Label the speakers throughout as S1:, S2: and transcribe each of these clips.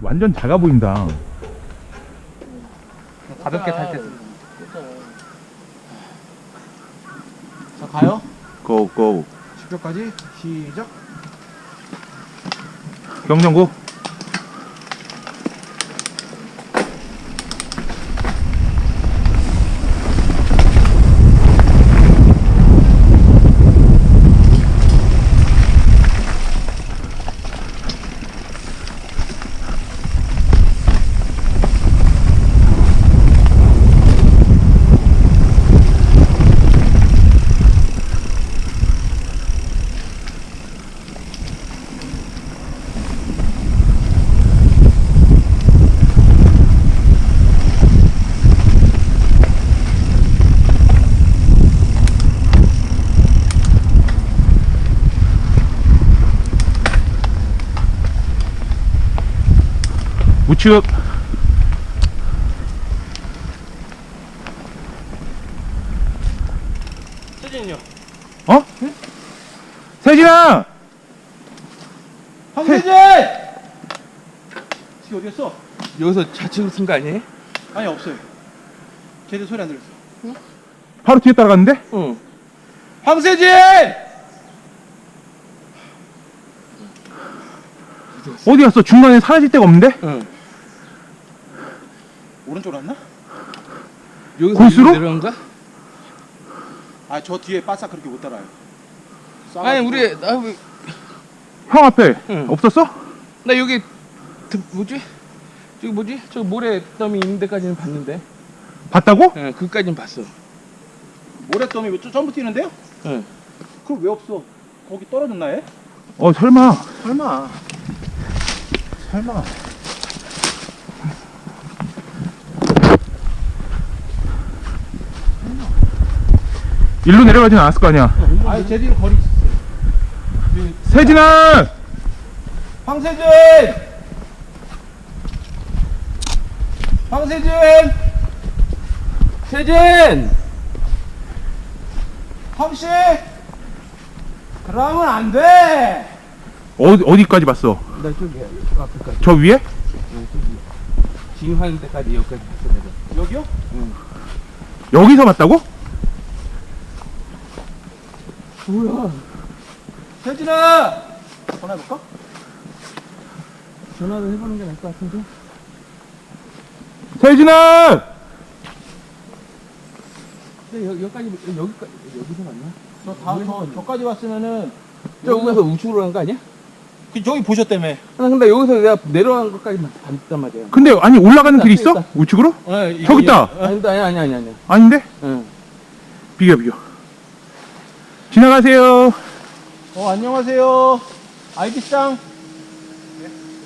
S1: 완전 작아 보인다.
S2: 가볍게 탈 때. 자 가요.
S1: 고, 고.
S2: 10초까지 시작.
S1: 경정고. 우측.
S2: 세진이요.
S1: 어? 세진아!
S2: 황세진! 지 어디 갔어?
S3: 여기서 좌측으로 쓴거 아니에요?
S2: 아니 없어요. 쟤들 소리 안 들렸어.
S1: 바로 뒤에 따라갔는데?
S3: 응.
S2: 황세진!
S1: 어디 갔어? 중간에 사라질 데가 없는데?
S3: 응.
S2: 오른쪽으로 왔나?
S3: 여기서
S1: 골수로?
S3: 내려간 거야?
S2: 아 저 뒤에 바싹 그렇게 못 따라요.
S3: 아니
S2: 싸가지고.
S3: 우리 나, 왜-
S1: 형 앞에
S3: 응.
S1: 없었어?
S3: 나 여기 드, 뭐지? 저기 뭐지? 저 모래 더미 있는 데까지는 봤는데.
S1: 봤다고?
S3: 응, 그까지는 봤어.
S2: 모래더미 왜 저- 점프 뛰는데요?
S3: 응.
S2: 그걸 왜 없어? 거기 떨어졌나 해?
S1: 어, 설마.
S2: 설마. 설마.
S1: 일로 내려가진 않았을 거 아니야.
S2: 아니 쟤 뒤로 거리 있었어요.
S1: 세진아!
S2: 황세진! 황세진!
S3: 세진!
S2: 황씨! 그러면 안 돼!
S1: 어디, 어디까지 봤어?
S3: 나 저기 앞에까지.
S1: 저 위에?
S3: 진입하는 데까지 여기까지 봤어 내가.
S2: 여기요?
S1: 여기서 봤다고?
S3: 뭐야?
S2: 세진아! 전화해볼까?
S3: 전화를 해보는 게 나을 것 같은데?
S1: 세진아!
S3: 근데 여, 여기까지 여기까지 여기서 봤나?
S2: 저 다음 저, 저까지 왔으면은
S3: 저기서 우측으로 간 거 아니야?
S2: 그 저기 보셨다며
S3: 아, 근데 여기서 내가 내려간 것까지만 봤단 말이야.
S1: 근데 아니 올라가는 길 있어?
S3: 있다.
S1: 우측으로?
S2: 어,
S1: 저기 있다.
S3: 아니, 아니, 아니, 아니, 아니.
S1: 아닌데?
S3: 응.
S1: 비교 비교. 지나가세요.
S2: 어 안녕하세요. 아이비스장.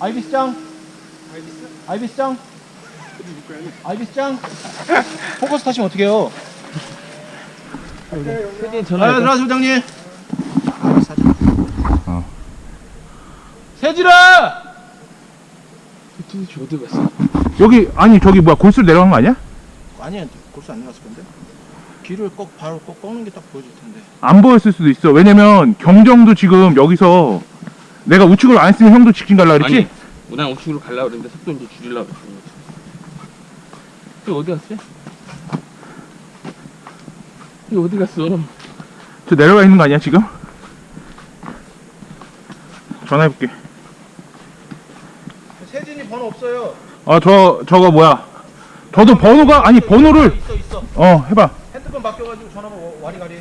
S2: 아이비스장. 아이비스장? 아이비스장? 포커스 타시면 어떡해요?
S3: 세진
S2: 아
S3: 전화.
S2: 들어가세요 부장님.
S1: 어.
S2: 세진아!
S3: 도대체 어디 갔어?
S1: 여기 아니 저기 뭐야 골수로 내려간 거 아니야?
S2: 아니야 골수 안 나갔을 건데 길을 꼭 바로 꼭 꺾는 게 딱 보여줄 텐데
S1: 안 보였을 수도 있어. 왜냐면 경정도 지금 여기서 내가 우측으로 안 했으면 형도 직진 갈라 그랬지?
S3: 아니, 난 우측으로 가려고 그랬는데 속도 이제 줄이려고 그랬어. 저 어디 갔지? 이 어디 갔어?
S1: 저 내려가 있는 거 아니야 지금? 전화해볼게.
S2: 세진이 번호 없어요
S1: 아 저 저거 뭐야? 저도 번호가 아니 번호를
S2: 있어 있어
S1: 어 해봐.
S2: 핸드폰 바뀌어가지고 전화번 와리가리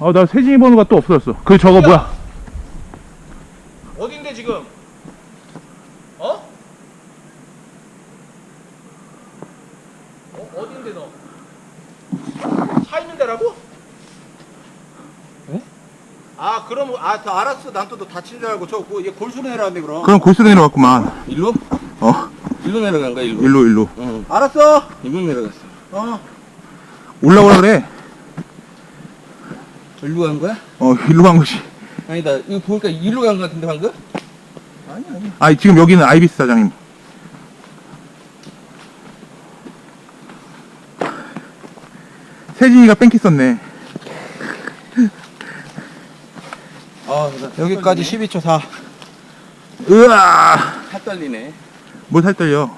S1: 아 나 세진이 번호가 또 없어졌어. 그 저거 뭐야?
S2: 어딘데 지금? 어? 어 어딘데 너? 차 있는 데라고?
S3: 에?
S2: 아 그럼 아저 알았어 난또너 다친 줄 알고 저얘 골수로 내려왔네 그럼
S1: 그럼 골수로 내려갔구만.
S3: 일로?
S1: 어
S3: 일로 내려간 거야, 일로.
S1: 일로 일로
S3: 응.
S2: 알았어
S3: 일로 내려갔어.
S2: 어
S1: 올라오라 그래.
S3: 일로 간 거야?
S1: 어 일로 간 거지.
S3: 아니다. 이거 보니까 일로 간 거 같은데 방금?
S2: 아니 아니
S1: 아 지금 여기는 아이비스 사장님. 세진이가 뺑키 썼네.
S3: 아,
S2: 여기까지 12초 4
S1: 으아.
S3: 살 떨리네.
S1: 뭐살 떨려?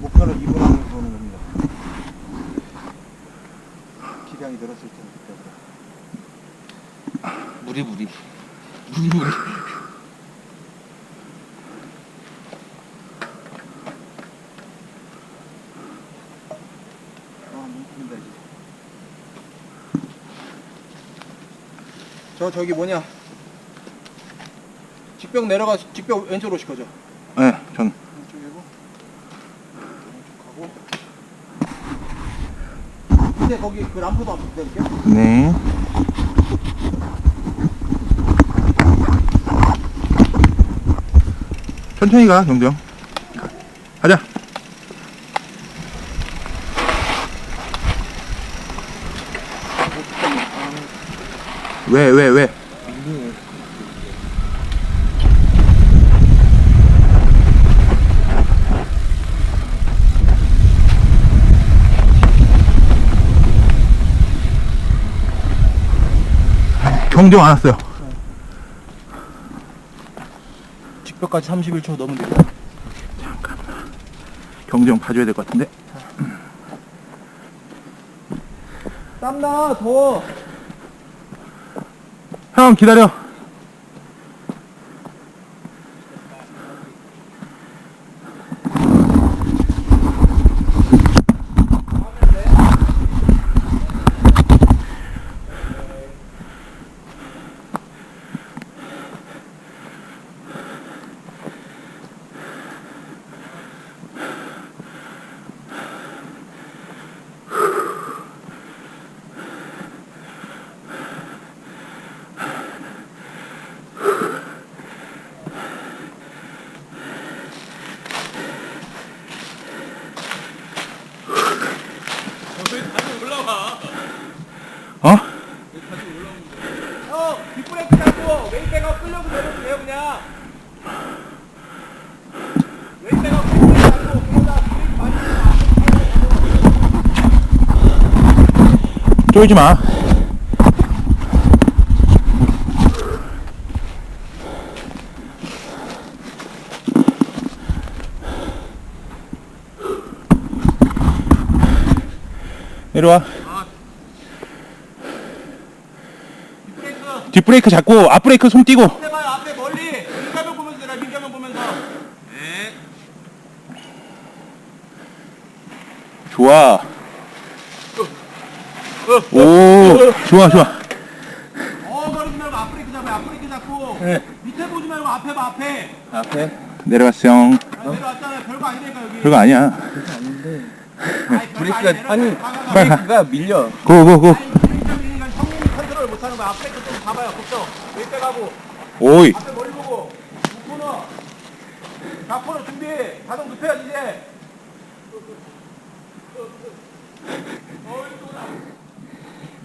S2: 목표는 이분하는 보는 겁니다. 기량이 늘었을 때는 그때보다.
S3: 무리 무리. 무리 무리.
S2: 저 저기 뭐냐? 직벽 내려가 직벽 왼쪽으로 오실 거죠?
S1: 네, 전
S2: 왼쪽이고 왼쪽 가고 밑에 거기 그 람프도 한번 부탁드릴게요.
S1: 네. 천천히 가, 형. 가자. 왜, 왜, 왜? 경도 안 왔어요.
S2: 직벽까지 31초 넘으면.
S1: 경도 형 봐줘야 될 것 같은데.
S2: 땀나 더워.
S1: 형, 기다려. 어?
S2: 형 뒷브레이크 잡고 웨이백업 끌려고 내려도 돼요 그냥. 웨이백업 끌려고 잡고 그러다 브레이크 많이
S1: 쫄지 마. 내려와. 뒷브레이크 잡고 앞브레이크 손 띄고
S2: 앞에 봐요 앞에 멀리 민가면 보면서 내가 민가면 보면서
S1: 좋아. 오, 좋아, 좋아.
S2: 어 거리지 말고 앞브레이크 잡아요 앞브레이크 잡고
S1: 네.
S2: 밑에 보지 말고 앞에 봐 앞에
S1: 앞에 내려갔어, 형.
S2: 아, 내려왔잖아요 별거 아니니까 여기
S1: 별거 아니야.
S2: 아니, 브레이크가 아니
S1: 빨리 가.
S2: 브레이크가 밀려
S1: 고, 고, 고.
S2: 아니 브레이크가 밀리니까 형님이 컨트롤 못하는 거야 앞브레이크 좀 잡아요 걱정 웨이백하고
S1: 오이.
S2: 앞에 멀리 보고 코너 자 코너 준비 자동 눕혀야지 이제
S1: 예.
S2: 앞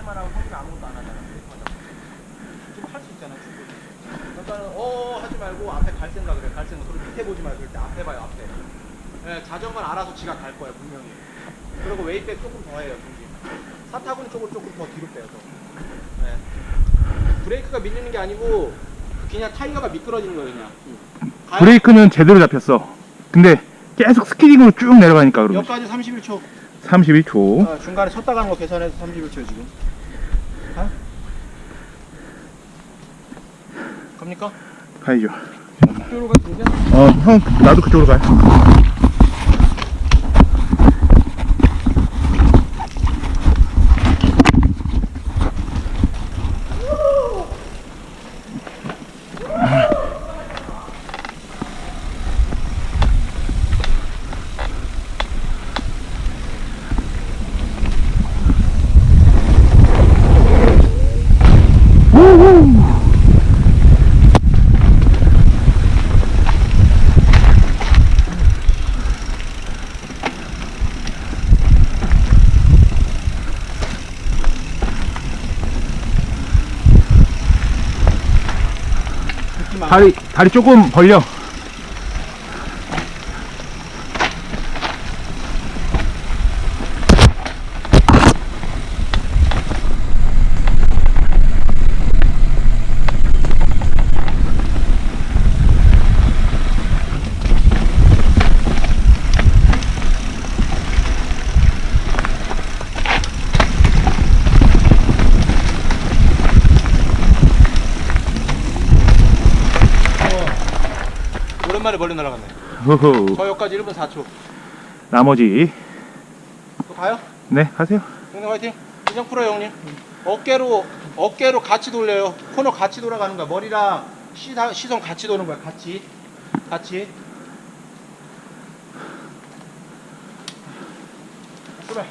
S2: 에만 하고 형님 아무것도 안 하잖아 지금 할 수 있잖아 충분히 그러니까 어 하지 말고 앞에 갈 생각을 해갈 생각 그리고 밑에 보지 말고 일단 앞에 봐요 앞에 예, 자전거는 알아서 지가 갈 거야 분명히 그리고 웨이백 조금 더 해요 중심 사타구니 쪽으로 조금 더 뒤로 빼요 더 예. 브레이크가 밀리는 게 아니고 그냥 타이어가 미끄러지는 거예요 그냥 가요.
S1: 브레이크는 제대로 잡혔어. 근데 계속 스키딩으로 쭉 내려가니까 거지.
S2: 여기까지 31초
S1: 32초.
S2: 아, 중간에 섰다 가는 거 계산해서 31초 지금 가? 갑니까?
S1: 가야죠. 어, 형, 나도 그쪽으로 가요. 다리 다리 조금 벌려.
S2: 오랜만에 멀리 날아갔네. 저 여기까지 1분 4초.
S1: 나머지
S2: 또 가요?
S1: 네 하세요.
S2: 형님 화이팅. 인정 풀어요 형님. 어깨로 어깨로 같이 돌려요. 코너 같이 돌아가는 거야. 머리랑 시선 같이 도는 거야. 같이. 같이. 그래.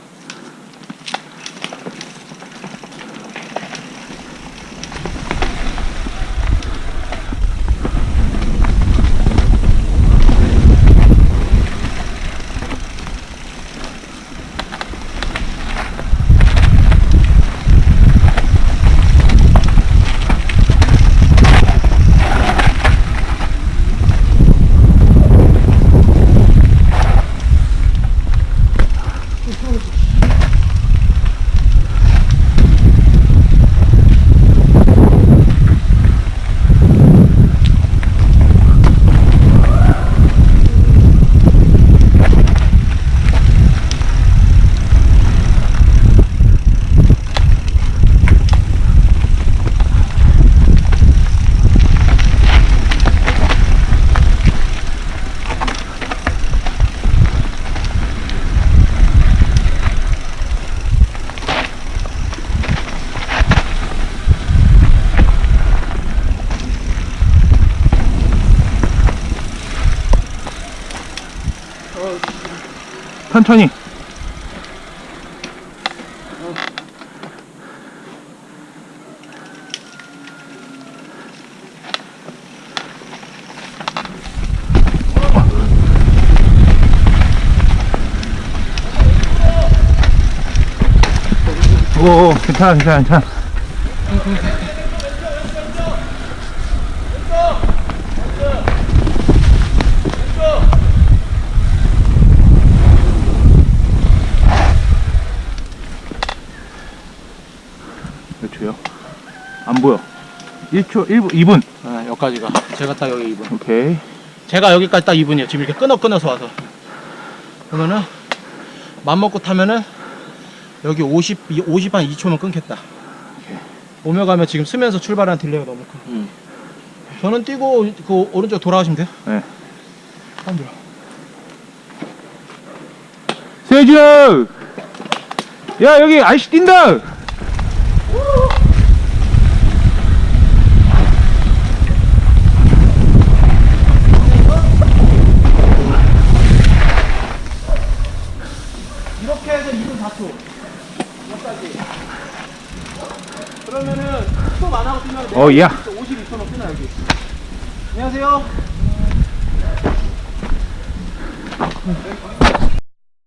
S1: 천천히. 오, 괜찮아, 괜찮아, 괜찮아. 몇 초요? 안 보여. 1초, 1분, 2분.
S2: 아, 여기까지가. 제가 딱 여기 2분.
S1: 오케이.
S2: 제가 여기까지 딱 2분이에요. 지금 이렇게 끊어 끊어서 와서. 그러면은 맘 먹고 타면은 여기 50, 50한 2초면 끊겠다. 오며 가면 지금 쓰면서 출발한 딜레이가 너무 커.
S3: 음.
S2: 저는 뛰고 그 오른쪽 돌아가시면 돼요.
S1: 네.
S2: 안 들어.
S1: 세주! 야, 여기 아이씨 뛴다!
S2: 이렇게 해서 2분 4초. 여기까지. 그러면은 스톱 안 하고 뛰면
S1: 어, 야.
S2: 52초는 끊어 여기. 안녕하세요.